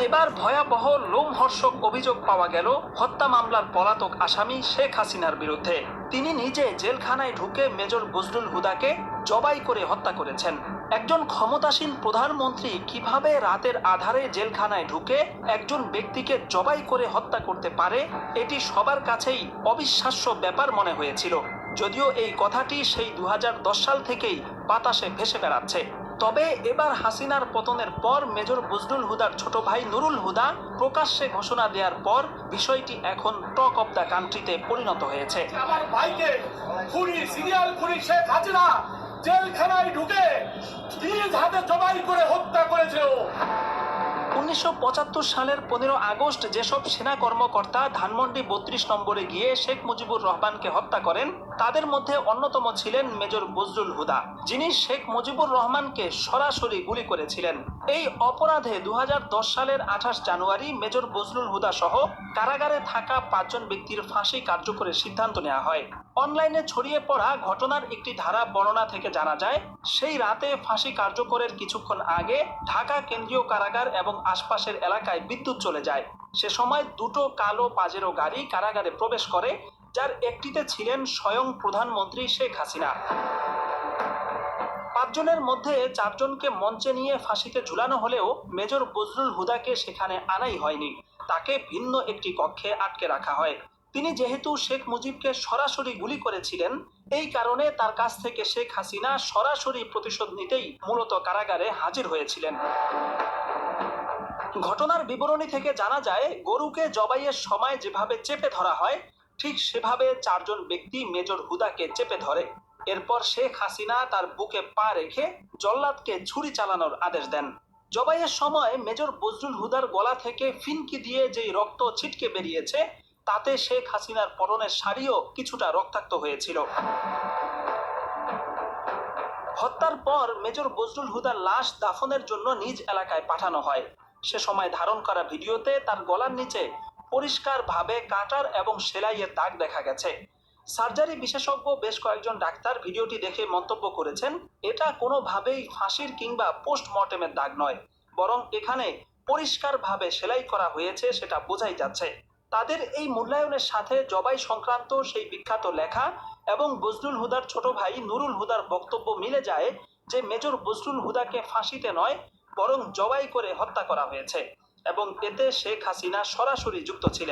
এবার ভয়াবহ লোমহর্ষক অভিযোগ পাওয়া গেল, হত্যা মামলার পলাতক আসামি শেখ হাসিনার বিরুদ্ধে। তিনি নিজে জেলখানায় ঢুকে মেজর বজলুল হুদাকে জবাই করে হত্যা করেছেন। একজন ক্ষমতাসীন প্রধানমন্ত্রী কীভাবে রাতের আধারে জেলখানায় ঢুকে একজন ব্যক্তিকে জবাই করে হত্যা করতে পারে, এটি সবার কাছেই অবিশ্বাস্য ব্যাপার মনে হয়েছিল। যদিও এই কথাটি সেই দু হাজার দশ সাল থেকেই বাতাসে ভেসে বেড়াচ্ছে। তবে এবার হাসিনার পতনের পর মেজর বজরুল হুদার ছোট ভাই নুরুল হুদা প্রকাশ্যে ঘোষণা দেওয়ার পর বিষয়টি এখন টক অব দ্য কান্ট্রিতে পরিণত হয়েছে। আমার ভাইকে খুনি, সিরিয়াল খুনি শেখ হাসিনা জেলখানায় ঢুকে নিজ হাতে জবাই করে হত্যা করেছে উনিশশো সালের পনেরো আগস্ট যেসব সেনা কর্মকর্তা ধানমন্ডি বত্রিশ নম্বরে গিয়ে শেখ মুজিবুর রহমানকে হত্যা করেন, তাদের মধ্যে অন্যতম ছিলেন মেজর বজলুল হুদা, যিনি শেখ মুজিবুর রহমানকে সরাসরি গুলি করেছিলেন। এই অপরাধে দু সালের আঠাশ জানুয়ারি মেজর বজলুল হুদা সহ কারাগারে থাকা পাঁচজন ব্যক্তির ফাঁসি কার্যকরের সিদ্ধান্ত নেওয়া হয়। অনলাইনে ছড়িয়ে পড়া ঘটনার একটি ধারা বর্ণনা থেকে জানা যায়, সেই রাতে ফাঁসি কার্যকরের কিছুক্ষণ আগে ঢাকা কেন্দ্রীয় কারাগার এবং আশপাশের এলাকায় বিদ্যুৎ চলে যায়। সে সময় দুটো কালো পাজেরো গাড়ি কারাগারে প্রবেশ করে, যার একটিতে ছিলেন স্বয়ং প্রধানমন্ত্রী শেখ হাসিনা। পাঁচজনের মধ্যে চারজনকে মঞ্চে নিয়ে ফাঁসিতে ঝুলানো হলেও মেজর বজরুল হুদাকে সেখানে আনাই হয়নি। তাকে ভিন্ন একটি কক্ষে আটকে রাখা হয়। তিনি যেহেতু শেখ মুজিবকে সরাসরি গুলি করেছিলেন, এই কারণে তার কাছ থেকে শেখ হাসিনা সরাসরি প্রতিশোধ নিতেই মূলত কারাগারে হাজির হয়েছিলেন। ঘটনার বিবরণী থেকে জানা যায়, গরুকে জবাইয়ের সময় যেভাবে চেপে ধরা হয়, ঠিক সেভাবে চারজন ব্যক্তি মেজর হুদাকে চেপে ধরে। এরপর শেখ হাসিনা তার বুকে পা রেখে জল্লাদকে ছুরি চালানোর আদেশ দেন। জবাইয়ের সময় মেজর বজরুল হুদার গলা থেকে ফিনকি দিয়ে যেই রক্ত ছিটকে বেরিয়েছে, তাতে শেখ হাসিনার পরনের শাড়িও কিছুটা রক্তাক্ত হয়েছিল। হত্যার পর মেজর বজরুল হুদার লাশ দাফনের জন্য নিজ এলাকায় পাঠানো হয়। সে সময় ধারণ করা ভিডিওতে তার গলার নিচে পরিষ্কারভাবে কাটার এবং সেলাইয়ের দাগ দেখা গেছে। সার্জারি বিশেষজ্ঞ বেশ কয়েকজন ডাক্তার ভিডিওটি দেখে মন্তব্য করেছেন, এটা কোনোভাবেই ফাঁসির কিংবা পোস্টমর্টেমের দাগ নয়, বরং এখানে পরিষ্কারভাবে সেলাই করা হয়েছে সেটা বোঝাই যাচ্ছে। তাদের এই মূল্যায়নের সাথে জবাই সংক্রান্ত সেই বিখ্যাত লেখা এবং বজলুল হুদার ছোট ভাই নুরুল হুদার বক্তব্য মিলে যায় যে, মেজর বজলুল হুদাকে ফাঁসিতে নয় বরং জবাই করে হত্যা করা হয়েছে। এবং এতে শেখ হাসিনা সরাসরি যুক্ত ছিলেন।